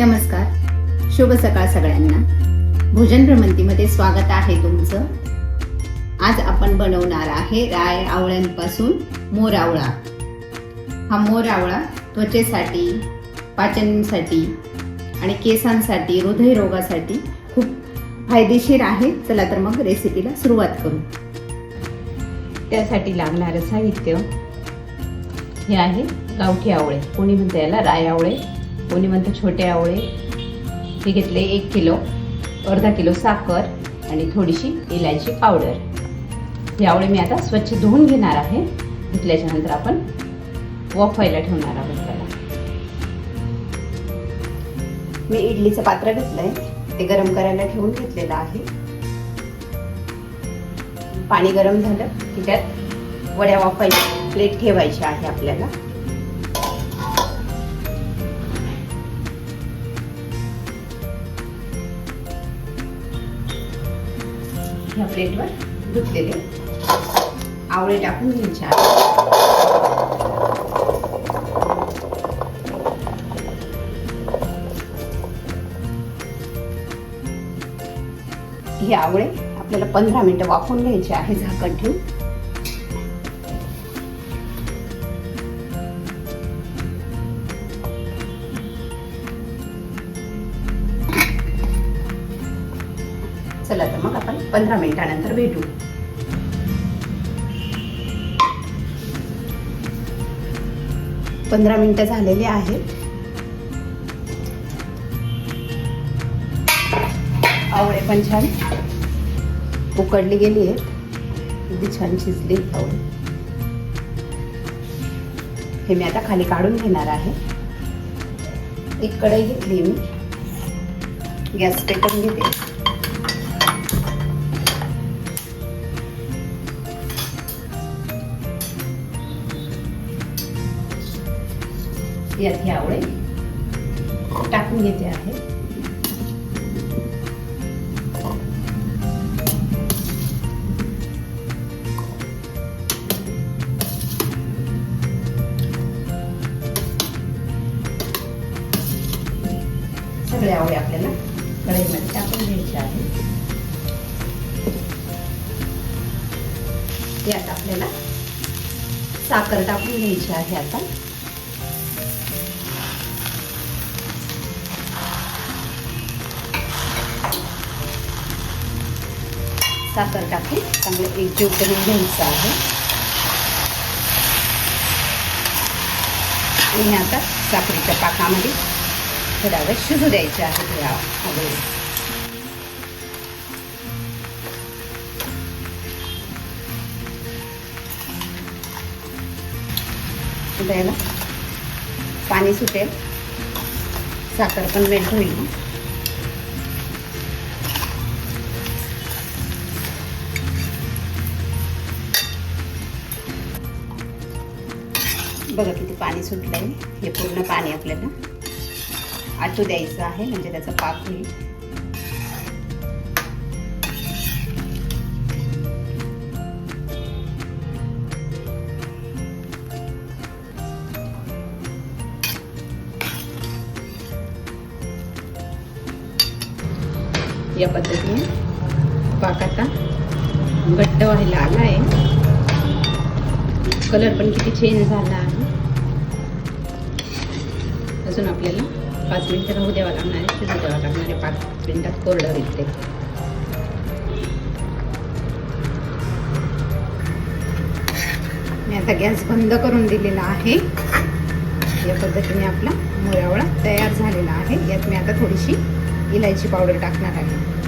नमस्कार. शुभ सकाळ सगळ्यांना. भोजन भ्रमंतीमध्ये स्वागत आहे तुमचं. आज आपण बनवणार आहे राय आवळ्यांपासून मोर आवळा. हा मोर आवळा त्वचेसाठी पाचनसाठी आणि केसांसाठी हृदयरोगासाठी खूप फायदेशीर आहे. चला तर मग रेसिपीला सुरुवात करू. त्यासाठी लागणारं साहित्य हे आहे गावठी आवळे. कोणी म्हणते याला राय आवळे? कोणी म्हणतं छोटे आवळे. हे घेतले एक किलो अर्धा किलो साखर आणि थोडीशी इलायची पावडर. ही आवळे मी आता स्वच्छ धुवून घेणार आहे. धुतल्याच्या नंतर आपण वफायला ठेवणार आहोत त्याला. मी इडलीचं पात्र घेतलंय. ते गरम करायला ठेवून घेतलेलं आहे. पाणी गरम झालं की त्यात वड्या वाफायची प्लेट ठेवायची आहे आपल्याला. ह्या प्लेटवर धुतलेले. आवळे टाकून घ्यायचे आहे हे आवळे आपल्याला पंधरा मिनटं वाफवून घ्यायचे आहे झाकण ठेवून. पंधरा मिनिटानंतर भेटू. पंधरा मिनिटं झालेली आहेत. आवळे पण छान. उकडली गेली आहेत. अगदी छान शिजली आवळे. हे मी आता खाली काढून घेणार आहे. एक कढई घेतली मी. गॅस पेटून घेते. यात हे आवळे टाकून घेते आहे. सगळे आवळे आपल्याला. कढईमध्ये टाकून घ्यायचे आहे. यात आपल्याला साखर टाकून घ्यायची आहे आता. साखर टाकून चांगलं एकजीव करून घ्यायचं आहे. आणि आता साखरेच्या पाकामध्ये थोडा वेळ शिजू द्यायचे आहे या आवळे द्यायला पाणी सुटेल. साखर पण मेल्ट होईल. बघा किती पाणी सुटलं आहे हे पूर्ण पाणी आपल्याला आटू द्यायचं आहे म्हणजे त्याचा पाक होईल. या पद्धतीने पाक आता घट्ट व्हायला आला आहे कलर पण किती चेंज झाला. आहे अजून आपल्याला पाच मिनिटं राहू द्यावं लागणार आहे. शिजू द्यावं लागणार आहे. पाच मिनिटात कोरडं होईल ते. मी आता गॅस बंद करून दिलेला आहे. या पद्धतीने आपला मुरावळा तयार झालेला आहे. यात मी आता थोडीशी इलायची पावडर टाकणार आहे.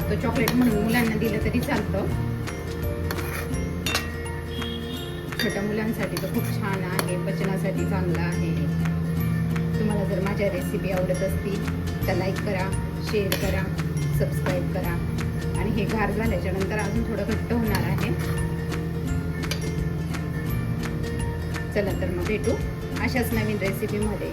असतो चॉकलेट म्हणून मुलांना दिलं तरी चालतं. छोट्या मुलांसाठी तर खूप छान आहे. पचनासाठी चांगलं आहे. तुम्हाला जर माझ्या रेसिपी आवडत असतील तर लाईक करा शेअर करा सबस्क्राईब करा. आणि हे गार झाल्याच्यानंतर अजून थोडं घट्ट होणार आहे. चला तर मग भेटू अशाच नवीन रेसिपीमध्ये